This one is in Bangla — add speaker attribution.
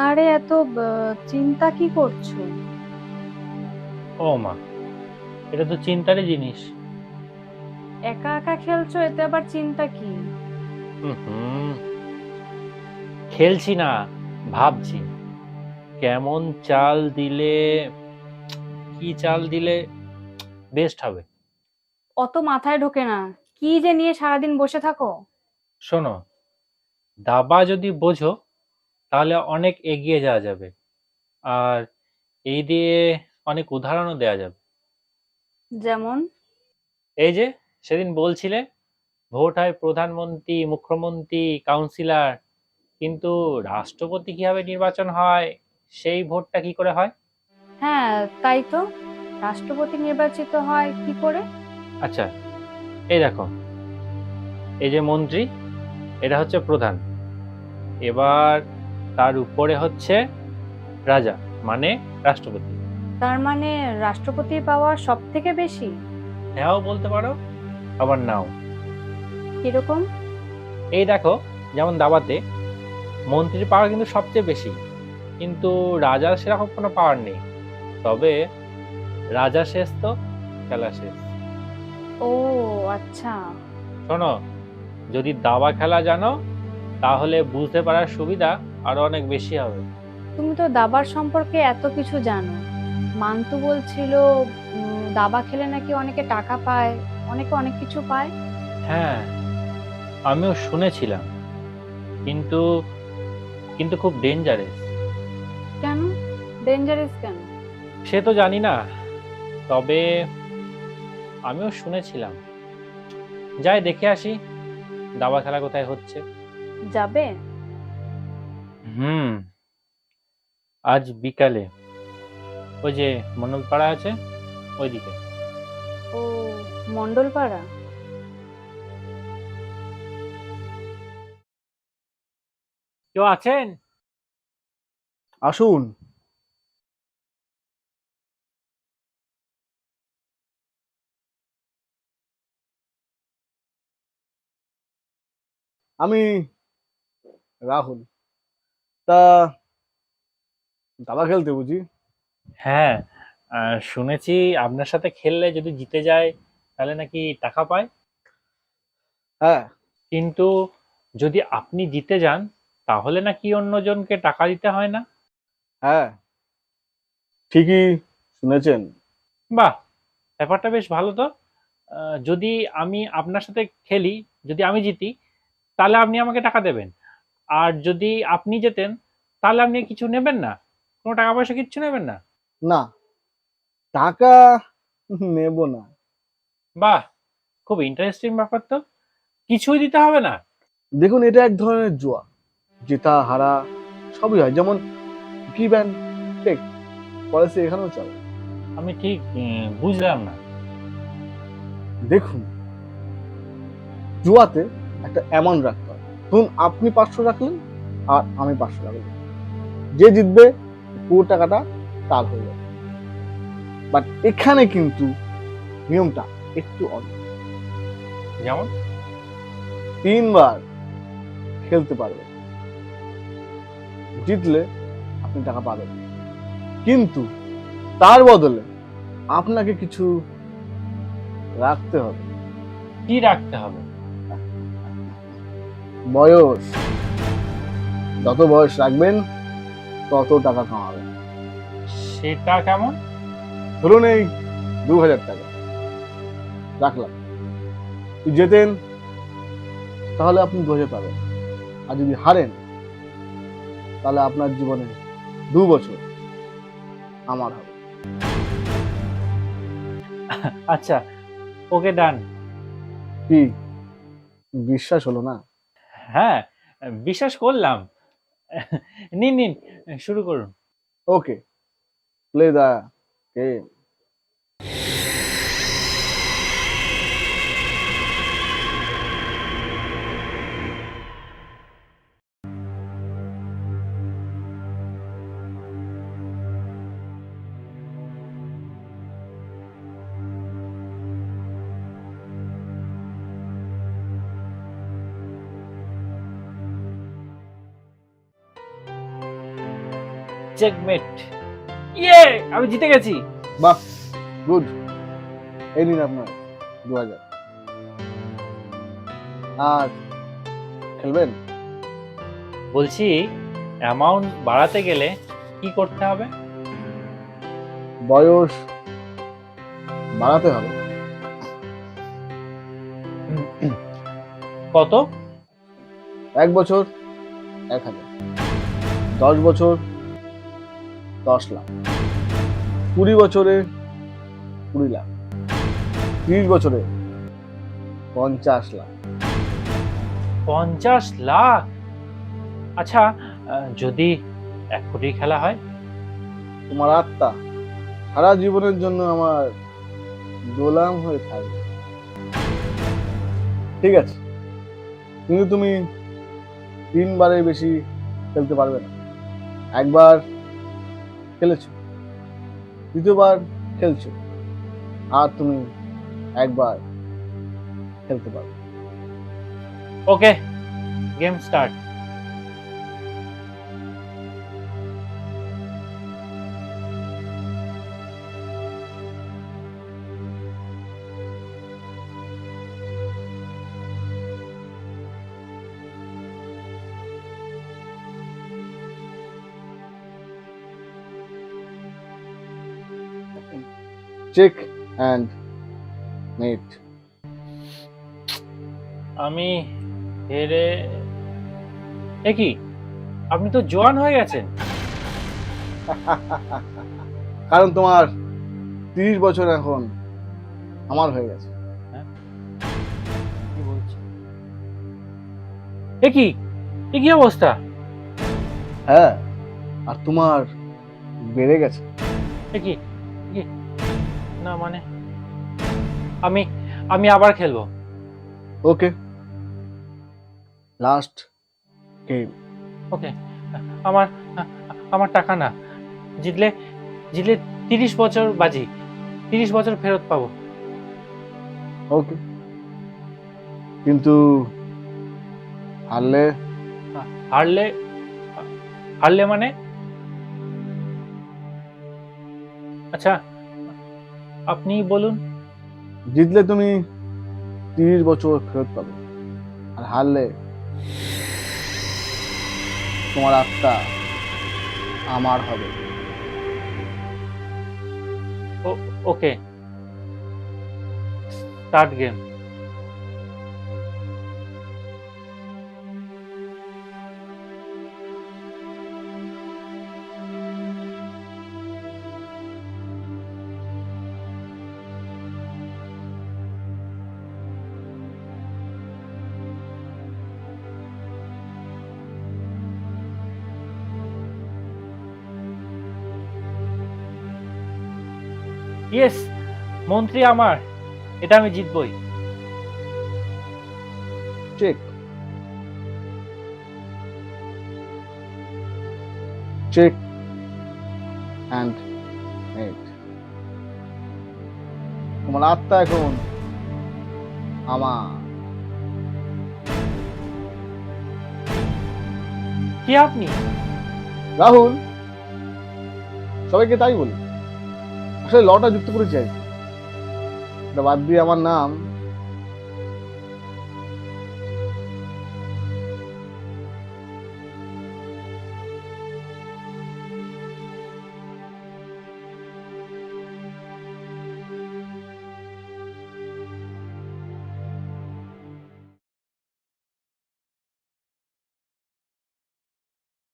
Speaker 1: আরে এত চিন্তা কি করছ?
Speaker 2: ও মা এটা তো চিন্তারই জিনিস।
Speaker 1: একা একা খেলছো এতে আবার চিন্তা কি?
Speaker 2: হুম খেলছি না ভাবছি। কেমন চাল দিলে কি চাল দিলে বেস্ট হবে?
Speaker 1: অত মাথায় ঢোকে না। কি যে নিয়ে সারাদিন বসে থাকো?
Speaker 2: শোনো দাবা যদি বোঝো তাহলে অনেক এগিয়ে যাওয়া যাবে। আর এই দিয়ে অনেক উদাহরণও দেওয়া যাবে।
Speaker 1: যেমন?
Speaker 2: এই যে সেদিন বলছিলে ভোট হয় প্রধানমন্ত্রী মুখ্যমন্ত্রী কাউন্সিলর কিন্তু রাষ্ট্রপতি কীভাবে নির্বাচন হয় সেই ভোটটা কি করে হয়?
Speaker 1: হ্যাঁ তাই তো। রাষ্ট্রপতি নির্বাচিত হয় কি করে?
Speaker 2: আচ্ছা এই দেখো এই যে মন্ত্রী এটা হচ্ছে প্রধান। এবার তার উপরে হচ্ছে রাজা মানে রাষ্ট্রপতি।
Speaker 1: তার মানে রাষ্ট্রপতি পাওয়া সব থেকে বেশি?
Speaker 2: হ্যাঁও বলতে পারো আবার নাও।
Speaker 1: কীরকম?
Speaker 2: এই দেখো যেমন দাবাতে মন্ত্রীর পাওয়ার কিন্তু সবচেয়ে বেশি। কিন্তু রাজার সেরকম কোনো পাওয়ার নেই। তবে রাজা শেষ তো খেলা শেষ।
Speaker 1: ও আচ্ছা।
Speaker 2: শোনো যদি দাবা খেলা জানো তাহলে বুঝতে পারার সুবিধা আরও অনেক বেশি হবে।
Speaker 1: তুমি তো দাবার সম্পর্কে এত কিছু জানো। মান্তু বলছিল উম, দাবা খেলে নাকি অনেকে টাকা পায় অনেকে অনেক কিছু পায়।
Speaker 2: হ্যাঁ আমিও শুনেছিলাম। কিন্তু কিন্তু খুব ডেঞ্জারাস
Speaker 1: কেন? ডেঞ্জারাস কেন?
Speaker 2: সে তো জানি না। তবে আমিও শুনেছিলাম। যাই দেখে আসি দাবা খেলা কোথায় হচ্ছে।
Speaker 1: যাবে?
Speaker 2: হুম। আজ বিকালে। ওই যে মন্ডলপাড়া আছে ওইদিকে।
Speaker 1: ও মন্ডলপাড়া
Speaker 2: কেউ আছেন?
Speaker 3: আসুন। আমি রাহুল। তা দাবা খেলতে বুঝি?
Speaker 2: হ্যাঁ শুনেছি আপনার সাথে খেললে যদি জিতে যায় তাহলে নাকি টাকা পায়।
Speaker 3: হ্যাঁ।
Speaker 2: কিন্তু যদি আপনি জিতে যান তাহলে নাকি অন্যজনকে টাকা দিতে হয় না?
Speaker 3: হ্যাঁ ঠিকই শুনেছেন।
Speaker 2: বাহ ব্যাপারটা বেশ ভালো তো। যদি আমি আপনার সাথে খেলি যদি আমি জিতি তাহলে আপনি আমাকে টাকা দেবেন। আর যদি আপনি যেতেন তাহলে আপনি কিছু নেবেন না? কোনো টাকা পয়সা কিচ্ছু নেবেন না?
Speaker 3: না। টাকা নেব না।
Speaker 2: বাহ! খুব ইন্টারেস্টিং ব্যাপার তো। কিছুই দিতে হবে না?
Speaker 3: দেখুন এটা এক ধরনের জুয়া। জেতা হারা সবই হয়। যেমন গিভ অ্যান্ড টেক পলিসি এখানেও চলে।
Speaker 2: আমি ঠিক বুঝলাম না।
Speaker 3: দেখুন জুয়াতে একটা অ্যামাউন্ট হয় ধরুন আপনি পাঁচশো রাখলেন আর আমি পাঁচশো রাখলাম। যে জিতবে পুরো টাকাটা তার হয়ে যাবে। বাট এখানে কিন্তু নিয়মটা একটু অন্য।
Speaker 2: যেমন?
Speaker 3: তিনবার খেলতে পারবে জিতলে আপনি টাকা পাবেন। কিন্তু তার বদলে আপনাকে কিছু রাখতে হবে।
Speaker 2: কি রাখতে হবে?
Speaker 3: বয়স। যত বয়স রাখবেন তত টাকা কামাবেন।
Speaker 2: সেটা কেমন?
Speaker 3: ধরুন এই দু হাজার টাকা। রাখলাম। যদি জেতেন তাহলে আপনি দু হাজার পাবেন। আর যদি হারেন তাহলে আপনার জীবনে দু বছর আমার হবে।
Speaker 2: আচ্ছা ওকে ডান।
Speaker 3: কি? বিশ্বাস হলো না?
Speaker 2: হ্যাঁ বিশ্বাস করলাম। নিন নিন শুরু করুন।
Speaker 3: Okay play the game
Speaker 2: checkmate ইয়ে আমি জিতে গেছি।
Speaker 3: বাহ গুড এই নিন আপনার দু হাজার। আর খেলবেন?
Speaker 2: বলছি অ্যামাউন্ট বাড়াতে গেলে কি করতে হবে?
Speaker 3: বয়স বাড়াতে হবে।
Speaker 2: কত?
Speaker 3: এক বছর এক হাজার। দশ বছর দশ লাখ। কুড়ি বছরে কুড়ি লাখ। তিরিশ বছরে পঞ্চাশ লাখ।
Speaker 2: পঞ্চাশ লাখ? আচ্ছা যদি এক কোটি খেলা হয়?
Speaker 3: তোমার আত্মা সারা জীবনের জন্য আমার গোলাম হয়ে থাকবে। ঠিক আছে কিন্তু তুমি তিনবারের বেশি খেলতে পারবে না। একবার খেলেছো? দ্বিতীয়বার খেলছো। আর তুমি একবার খেলতে পারবে
Speaker 2: okay game start
Speaker 3: check and mate
Speaker 2: আমি হেরে এ কি? আপনি তো জোয়ান হয়ে গেছেন।
Speaker 3: কারণ তোমার তিরিশ বছর এখন আমার হয়ে গেছে।
Speaker 2: কি বলছেন এ কি? এ কি অবস্থা?
Speaker 3: হ্যাঁ আর তোমার বেড়ে গেছে।
Speaker 2: এ কি? না মানে আমি আমি আবার খেলব।
Speaker 3: ওকে লাস্ট গেম
Speaker 2: ওকে আমার আমার টাকা না। জিতলে জিতলে তিরিশ বছর বাজি। তিরিশ বছর ফেরত পাবো।
Speaker 3: ওকে কিন্তু হারলে?
Speaker 2: হারলে হারলে মানে? আচ্ছা আপনি বলুন।
Speaker 3: জিতলে তুমি তিরিশ বছর ফেরত পাবে। আর হারলে তোমার আত্মা আমার হবে।
Speaker 2: ওকে। স্টার্ট গেম ইয়েস মন্ত্রী আমার এটা আমি জিতবই।
Speaker 3: চেক চেক অ্যান্ড মেট তোমার আত্মা এখন আমার।
Speaker 2: কি আপনি?
Speaker 3: রাহুল। সবাইকে তাই বলি। আসলে লটা যুক্ত করেছি আর কি। এটা বাদ দিয়ে আমার নাম